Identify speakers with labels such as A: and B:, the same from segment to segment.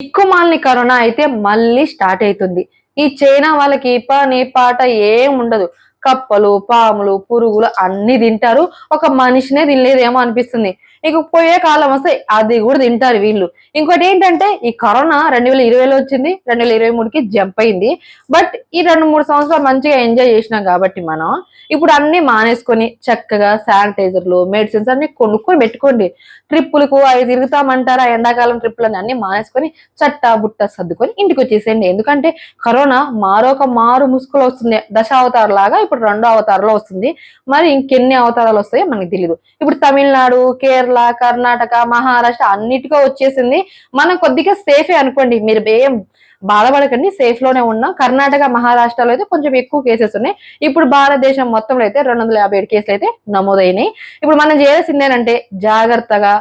A: దిక్కుమాలిన కరోనా అయితే మళ్ళీ స్టార్ట్ అవుతుంది. ఈ చైనా వాళ్ళకి పని పాట ఏం ఉండదు కప్పలు పాములు పురుగులు అన్ని తింటారు. ఒక మనిషినే తినలేదేమో అనిపిస్తుంది. ఇక పోయే కాలం వస్తే అది కూడా తింటారు వీళ్ళు. ఇంకోటి ఏంటంటే ఈ కరోనా రెండు వేల ఇరవైలో వచ్చింది రెండు వేల ఇరవై మూడుకి జంప్ అయింది. బట్ ఈ రెండు మూడు సంవత్సరాలు మంచిగా ఎంజాయ్ చేసినాం కాబట్టి మనం ఇప్పుడు అన్ని మానేసుకొని చక్కగా శానిటైజర్లు మెడిసిన్స్ అన్ని కొనుక్కొని పెట్టుకోండి. ట్రిప్పులకు అవి తిరుగుతామంటారా ఎండాకాలం ట్రిప్పులని అన్ని మానేసుకొని చట్టా బుట్ట సర్దుకొని ఇంటికి వచ్చేసేయండి. ఎందుకంటే కరోనా మారొక మారు ముసుగులో వస్తుంది దశావతారు లాగా ఇప్పుడు రెండో అవతారంలో వస్తుంది. మరి ఇంకెన్ని అవతారాలు వస్తాయో మనకి తెలియదు ఇప్పుడు తమిళనాడు కేరళ కర్ణాటక మహారాష్ట్ర అన్నిటికీ వచ్చేసింది. మనం కొద్దిగా సేఫే అనుకోండి. మీరు ఏం బాధపడకండి. సేఫ్లోనే ఉన్నాం. కర్ణాటక మహారాష్ట్రలో అయితే కొంచెం ఎక్కువ కేసెస్ ఉన్నాయి. ఇప్పుడు భారతదేశం మొత్తంలో అయితే రెండు వందల యాభై ఏడు కేసులు అయితే నమోదైనాయి. ఇప్పుడు మనం చేయాల్సిందేనంటే జాగ్రత్తగా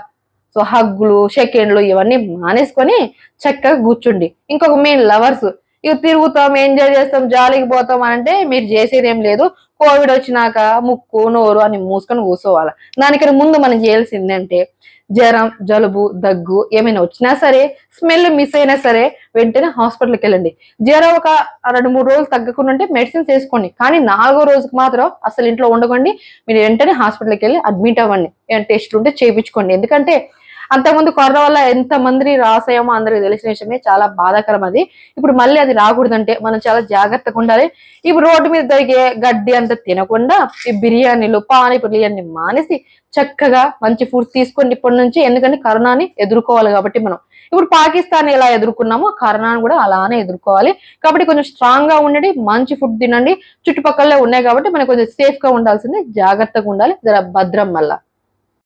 A: సో హగ్గులు సెకండ్లు ఇవన్నీ మానేసుకొని చక్కగా కూర్చుండి. ఇంకొక మెయిన్ లవర్స్ ఇక తిరుగుతాం ఎంజాయ్ చేస్తాం జాలికి పోతాం అంటే మీరు చేసేది ఏం లేదు. కోవిడ్ వచ్చినాక ముక్కు నోరు అని మూసుకొని కూర్చోవాలి. దానికన్నా ముందు మనం చేయాల్సిందంటే జ్వరం జలుబు దగ్గు ఏమైనా వచ్చినా సరే స్మెల్ మిస్ అయినా సరే వెంటనే హాస్పిటల్కి వెళ్ళండి. జ్వరం ఒక రెండు మూడు రోజులు తగ్గకుండా ఉంటే మెడిసిన్స్ వేసుకోండి. కానీ నాలుగో రోజుకి మాత్రం అసలు ఇంట్లో ఉండకండి. మీరు వెంటనే హాస్పిటల్కి వెళ్ళి అడ్మిట్ అవ్వండి. ఏమైనా టెస్ట్లు ఉంటే చేయించుకోండి. ఎందుకంటే అంతకుముందు కరోనా వల్ల ఎంత మంది రాసాయేమో అందరికి తెలిసిన విషయమే చాలా బాధాకరం అది. ఇప్పుడు మళ్ళీ అది రాకూడదంటే మనం చాలా జాగ్రత్తగా ఉండాలి. ఇప్పుడు రోడ్డు మీద దొరికే గడ్డి అంతా తినకుండా ఈ బిర్యానీలు పానీపూరి అన్ని మానేసి చక్కగా మంచి ఫుడ్ తీసుకోండి ఇప్పటి నుంచి ఎందుకంటే కరోనాని ఎదుర్కోవాలి కాబట్టి మనం. ఇప్పుడు పాకిస్తాన్ ఎలా ఎదుర్కొన్నామో కరోనాను కూడా అలానే ఎదుర్కోవాలి. కాబట్టి కొంచెం స్ట్రాంగ్గా ఉండండి మంచి ఫుడ్ తినండి. చుట్టుపక్కల ఉన్నాయి కాబట్టి మనం కొంచెం సేఫ్గా ఉండాల్సింది జాగ్రత్తగా ఉండాలి. జర భద్రం మళ్ళా.